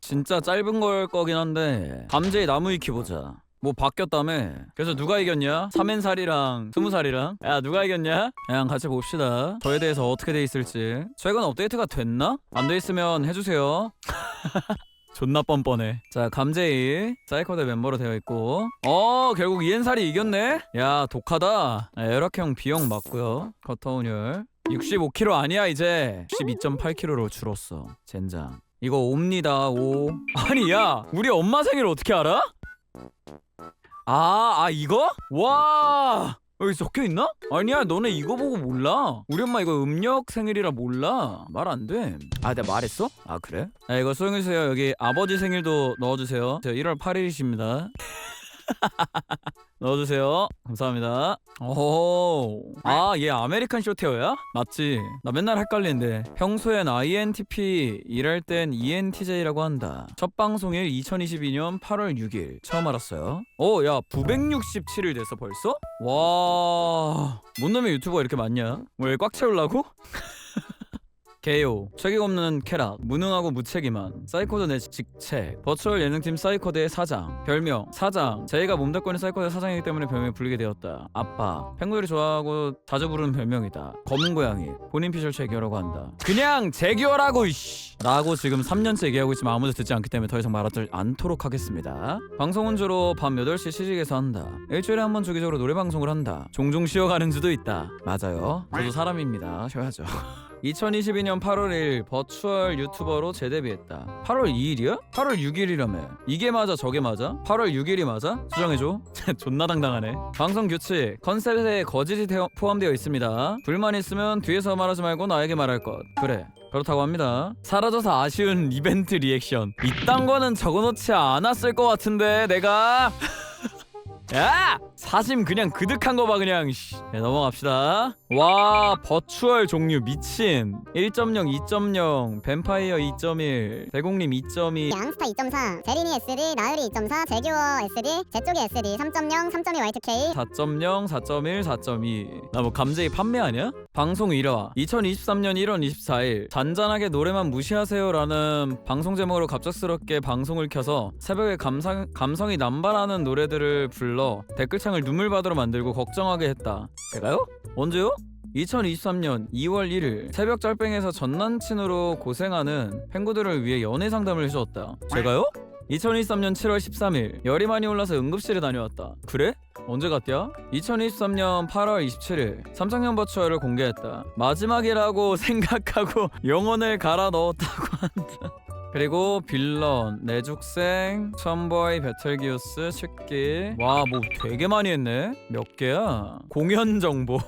진짜 짧은 걸 거긴 한데 감제의 나무 위키 보자. 뭐 바뀌었다며? 그래서 누가 이겼냐? 3엔살이랑 20살이랑? 야 누가 이겼냐? 그냥 같이 봅시다. 저에 대해서 어떻게 돼 있을지. 최근 업데이트가 됐나? 안 돼 있으면 해주세요. 존나 뻔뻔해. 자 감제이 사이코드 멤버로 되어 있고. 어 결국 이엔살이 이겼네? 야 독하다. 아, 에러형 비용 맞고요. 커터운율 65kg 아니야 이제. 12.8kg로 줄었어 젠장 이거 옵니다 오 아니 야 우리 엄마 생일 어떻게 알아? 아, 아 이거? 와 여기 적혀 있나? 아니야 너네 이거 보고 몰라 우리 엄마 이거 음력 생일이라 몰라 말 안돼아 내가 말했어? 아 그래? 아 이거 수용해주세요 여기 아버지 생일도 넣어주세요 저 1월 8일이십니다 넣어주세요. 감사합니다. 오, 아 얘 아메리칸 쇼테어야? 맞지. 나 맨날 헷갈리는데. 평소엔 INTP 일할 땐 ENTJ라고 한다. 첫 방송일 2022년 8월 6일. 처음 알았어요. 오 야 967일 됐어 벌써? 와 뭔 놈의 유튜버가 이렇게 많냐? 뭘꽉 채우려고? 개요 책임 없는 쾌락 무능하고 무책임한 사이코드 내 직책 버추얼 예능팀 사이코드의 사장 별명 사장. 제이가 몸담고 있는 사이코드의 사장이기 때문에 별명을 불리게 되었다. 아빠. 펭구들이 좋아하고 자주 부르는 별명이다. 검은 고양이. 본인 피셜 재기어라고 한다. 그냥 재기어라고 이씨! 라고 지금 3년째 얘기하고 있지만 아무도 듣지 않기 때문에 더 이상 말하지 않도록 하겠습니다. 방송은 주로 밤 8시 시식에서 한다. 일주일에 한 번 주기적으로 노래 방송을 한다. 종종 쉬어가는 주도 있다. 맞아요. 저도 사람입니다. 쉬어야죠 2022년 8월 1일 버추얼 유튜버로 재데뷔했다. 8월 2일이야? 8월 6일이라며. 이게 맞아 저게 맞아? 8월 6일이 맞아? 수정해줘. 존나 당당하네. 방송 규칙 컨셉에 거짓이 포함되어 있습니다. 불만 있으면 뒤에서 말하지 말고 나에게 말할 것. 그래. 그렇다고 합니다. 사라져서 아쉬운 이벤트 리액션. 이딴 거는 적어놓지 않았을 것 같은데 내가. 야! 사심 그냥 그득한 거 봐 그냥 씨. 네, 넘어갑시다 와 버추얼 종류 미친 1.0 2.0 뱀파이어 2.1 대공님 2.2 양스타 2.4, 제리니 SD, 나으리 2.4, 제규어 SD, 제쪽이 SD 3.0, 3.2 Y2K 4.0 4.1 4.2 나 뭐 감제이 판매하냐? 방송 1화 2023년 1월 24일 잔잔하게 노래만 무시하세요라는 방송 제목으로 갑작스럽게 방송을 켜서 새벽에 감상, 감성이 남발하는 노래들을 불러 댓글창을 눈물바다로 만들고 걱정하게 했다 제가요? 언제요? 2023년 2월 1일 새벽 짤뱅에서 전 남친으로 고생하는 펭구들을 위해 연애 상담을 해주었다 제가요? 2023년 7월 13일 열이 많이 올라서 응급실에 다녀왔다 그래? 언제 갔냐? 2023년 8월 27일 삼성형 버추얼을 공개했다 마지막이라고 생각하고 영혼을 갈아 넣었다고 한다 그리고 빌런, 내죽생, 첨보이, 배틀기우스, 식기. 와뭐 되게 많이 했네. 몇 개야? 공연 정보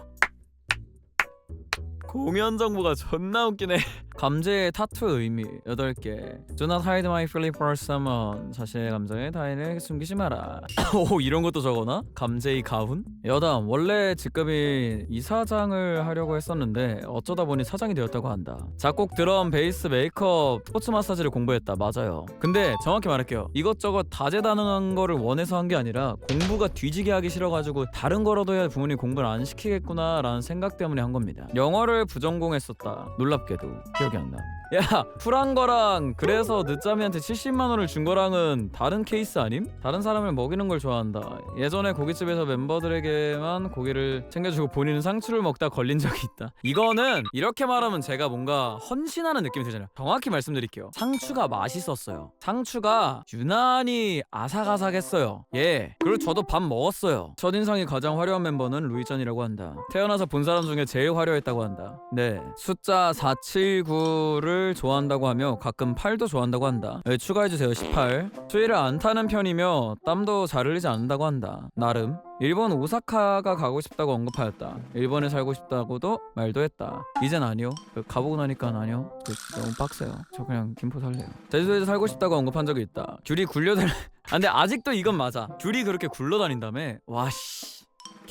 공연 정보가 존나 웃기네. 감제의 타투 의미 8개. Do not hide my feeling for someone. 자신의 감정에 타인을 숨기지 마라. 오 이런 것도 적어놔? 감제의 가훈? 여담 원래 직급이 이사장을 하려고 했었는데 어쩌다 보니 사장이 되었다고 한다. 작곡 드럼 베이스 메이크업 스포츠 마사지를 공부했다. 맞아요. 근데 정확히 말할게요. 이것저것 다재다능한 거를 원해서 한 게 아니라 공부가 뒤지게 하기 싫어가지고 다른 거라도 해야 부모님 공부를 안 시키겠구나 라는 생각 때문에 한 겁니다. 영어를 부전공했었다 놀랍게도 기억이 안 나. 야, 쿨한 거랑 그래서 늦잠이한테 70만 원을 준 거랑은 다른 케이스 아님? 다른 사람을 먹이는 걸 좋아한다. 예전에 고깃집에서 멤버들에게만 고기를 챙겨주고 본인은 상추를 먹다 걸린 적이 있다. 이거는 이렇게 말하면 제가 뭔가 헌신하는 느낌이 들잖아요. 정확히 말씀드릴게요. 상추가 맛있었어요. 상추가 유난히 아삭아삭했어요. 예. 그리고 저도 밥 먹었어요. 첫인상이 가장 화려한 멤버는 루이전이라고 한다. 태어나서 본 사람 중에 제일 화려했다고 한다. 네. 숫자 479를 좋아한다고 하며 가끔 8도 좋아한다고 한다. 네, 추가해주세요. 18. 추위를 안 타는 편이며 땀도 잘 흘리지 않는다고 한다. 나름. 일본 오사카가 가고 싶다고 언급하였다. 일본에 살고 싶다고도 말도 했다. 이젠 아니요. 그 가보고 나니까 아니요. 그 너무 빡세요. 저 그냥 김포 살래요. 제주도에서 살고 싶다고 언급한 적이 있다. 귤이 굴려다니. 아 근데 아직도 이건 맞아. 귤이 그렇게 굴러다닌다며. 와씨.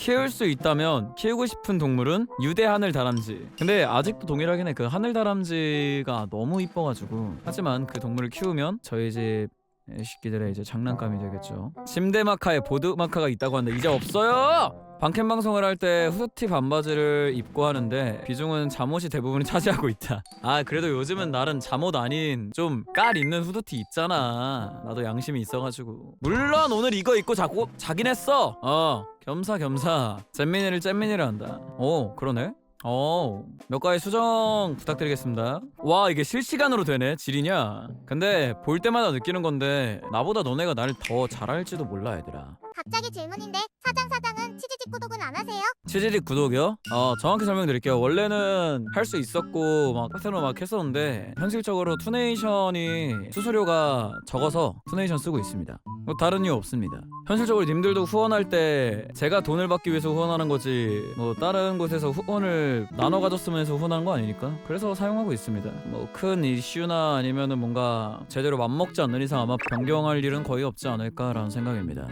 키울 수 있다면 키우고 싶은 동물은 유대 하늘 다람쥐. 근데 아직도 동일하긴 해. 그 하늘 다람쥐가 너무 이뻐가지고. 하지만 그 동물을 키우면 저희 집 새끼들의 이제 장난감이 되겠죠. 침대 마카에 보드 마카가 있다고 하는데 이제 없어요. 방캠 방송을 할 때 후드티 반바지를 입고 하는데 비중은 잠옷이 대부분 차지하고 있다. 아 그래도 요즘은 나름 잠옷 아닌 좀 깔 있는 후드티 입잖아. 나도 양심이 있어가지고. 물론 오늘 이거 입고 자고 자긴 했어. 어 겸사겸사. 잼민이를 잼민이를 한다. 오 그러네. 어, 몇 가지 수정 부탁드리겠습니다. 와, 이게 실시간으로 되네. 지리냐? 근데 볼 때마다 느끼는 건데 나보다 너네가 날더 잘할지도 몰라, 얘들아. 갑자기 질문인데 사장 사장은 치즈직 구독은 안 하세요? 치즈릭 구독이요? 어 정확히 설명드릴게요. 원래는 할 수 있었고 막 파트너 막 했었는데 현실적으로 투네이션이 수수료가 적어서 투네이션 쓰고 있습니다. 뭐 다른 이유 없습니다. 현실적으로 님들도 후원할 때 제가 돈을 받기 위해서 후원하는 거지 뭐 다른 곳에서 후원을 나눠 가졌으면 해서 후원하는 거 아니니까 그래서 사용하고 있습니다. 뭐 큰 이슈나 아니면은 뭔가 제대로 맘먹지 않는 이상 아마 변경할 일은 거의 없지 않을까라는 생각입니다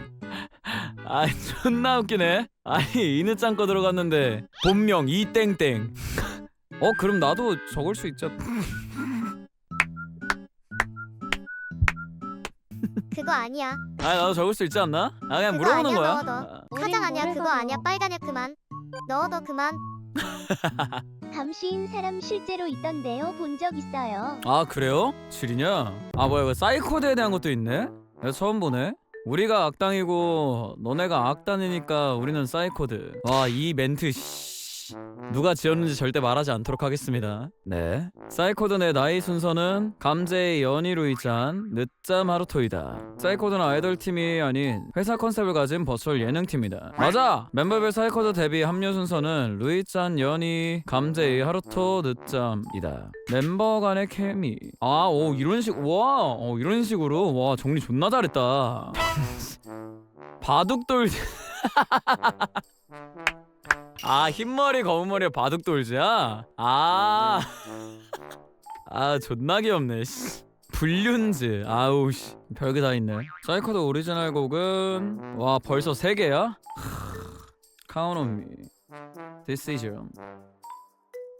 아 존나 웃기네 아니 이느짱 거 들어갔는데 본명 이땡땡 어 그럼 나도 적을 수 있죠 그거 아니야. 아 나도 적을 수 있지 않나? 아 그냥 그거 물어보는 아니야, 거야 넣어도. 아, 사장 아니야 그거 아니야 빨간애 그만. 넣어도 그만. 감시인 사람 실제로 있던데요. 본 적 있어요. 아 그래요? 질이냐? 아 뭐야 이거 사이코드에 대한 것도 있네? 내가 처음 보네 우리가 악당이고 너네가 악단이니까 우리는 사이코드. 와 이 멘트 씨 누가 지었는지 절대 말하지 않도록 하겠습니다. 네. 사이코드 내 나이 순서는 감제의 연이 루이 짠 늦잠 하루토이다. 사이코드는 아이돌 팀이 아닌 회사 컨셉을 가진 버추얼 예능 팀이다. 맞아! 멤버별 사이코드 데뷔 합류 순서는 루이 짠 연이 감제의 하루토 늦잠이다. 멤버 간의 케미. 아 오 이런 식 와! 어, 이런 식으로? 와 정리 존나 잘했다. 바둑돌 아 흰머리 검은머리에 바둑 돌즈야? 아. 아 존나 귀엽네 씨. 불륜즈. 아우 씨. 별게 다 있네. 사이코드 오리지널 곡은? 와 벌써 세 개야? Count on me. Decision.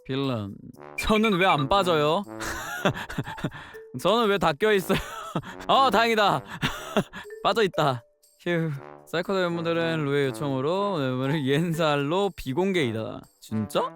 빌런 저는 왜 안 빠져요? 저는 왜 다 껴있어요? 어 다행이다. 빠져있다 휴 사이코드 멤버들은 루의 요청으로 멤버를 옌살로 비공개 이다. 진짜?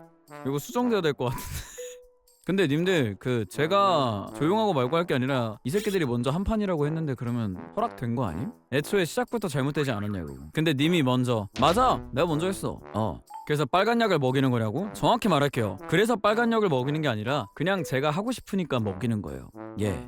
이거 수정돼야 될 것 같은데. 근데 님들 그 제가 조용하고 말고 할 게 아니라 이 새끼들이 먼저 한 판이라고 했는데 그러면 허락된 거 아님? 애초에 시작부터 잘못되지 않았냐고. 근데 님이 먼저 맞아 내가 먼저 했어. 어. 그래서 빨간 약을 먹이는 거냐고? 정확히 말할게요. 그래서 빨간 약을 먹이는 게 아니라 그냥 제가 하고 싶으니까 먹이는 거예요. 예